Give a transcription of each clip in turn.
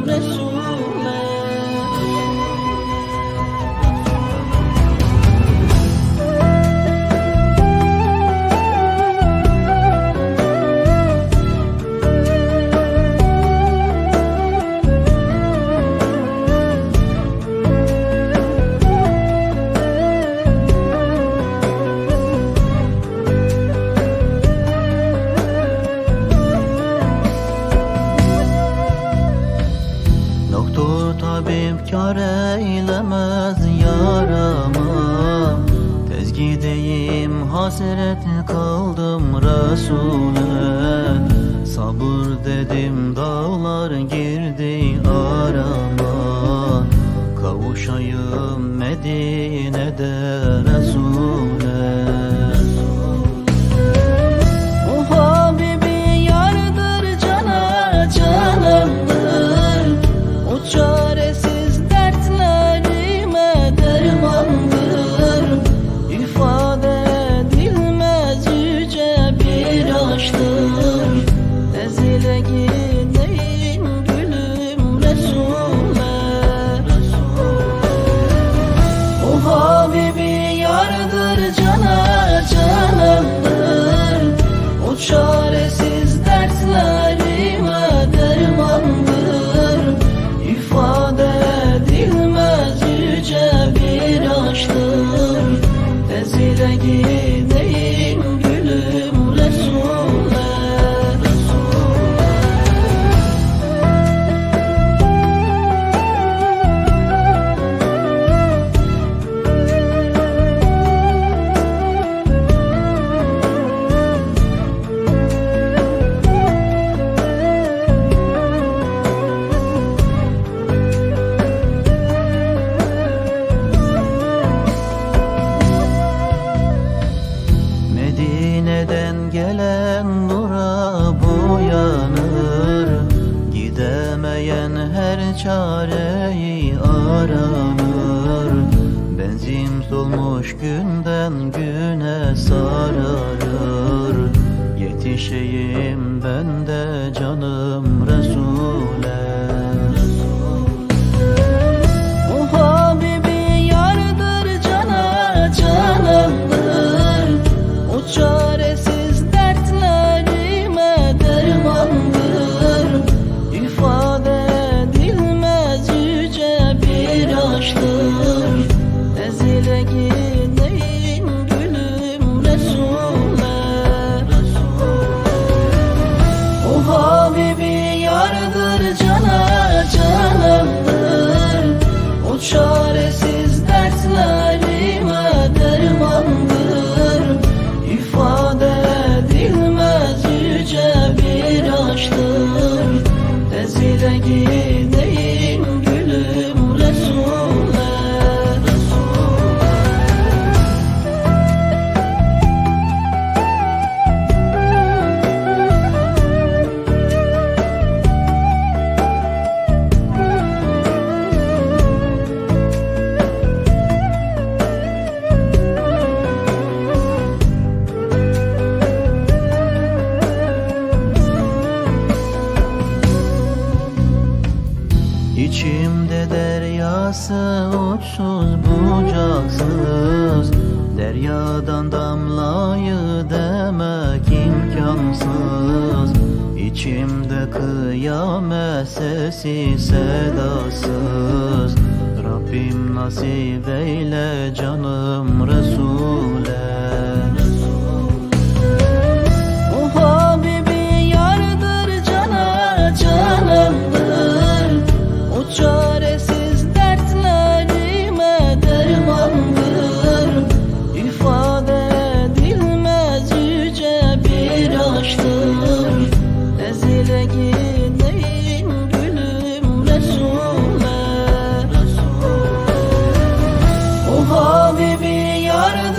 sobre su hasret kaldım Resul'e. Sabır dedim dağlar girdi arama. çareyi aranır Benzin solmuş günden güne sararır. Yetişeyim ben de canım. Akarsa uçsuz bucaksız Deryadan damlayı demek imkansız. İçimde kıyamet sesi sedasız. Rabbim nasip eyle canım Resul.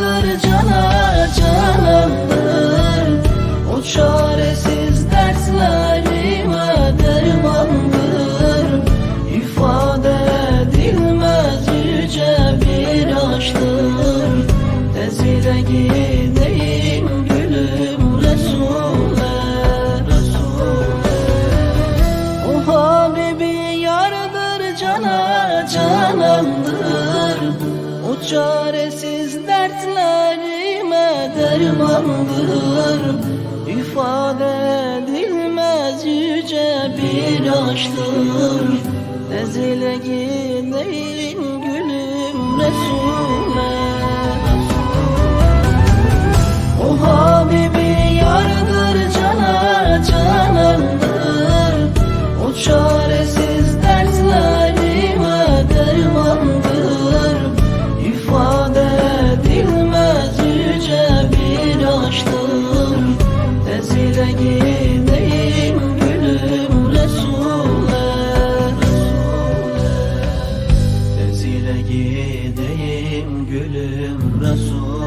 Canandır cana canandır. O çaresiz dertlerime dermandır. İfade edilmez yüce bir aşktır. Tezile gideyim gülüm Resul'e Resul'e. O Habibi yardır cana canandır çaresiz dertlerime dermandır İfade edilmez yüce bir aşktır. Ezile gideyim gülüm Resul'e gülüm Resul.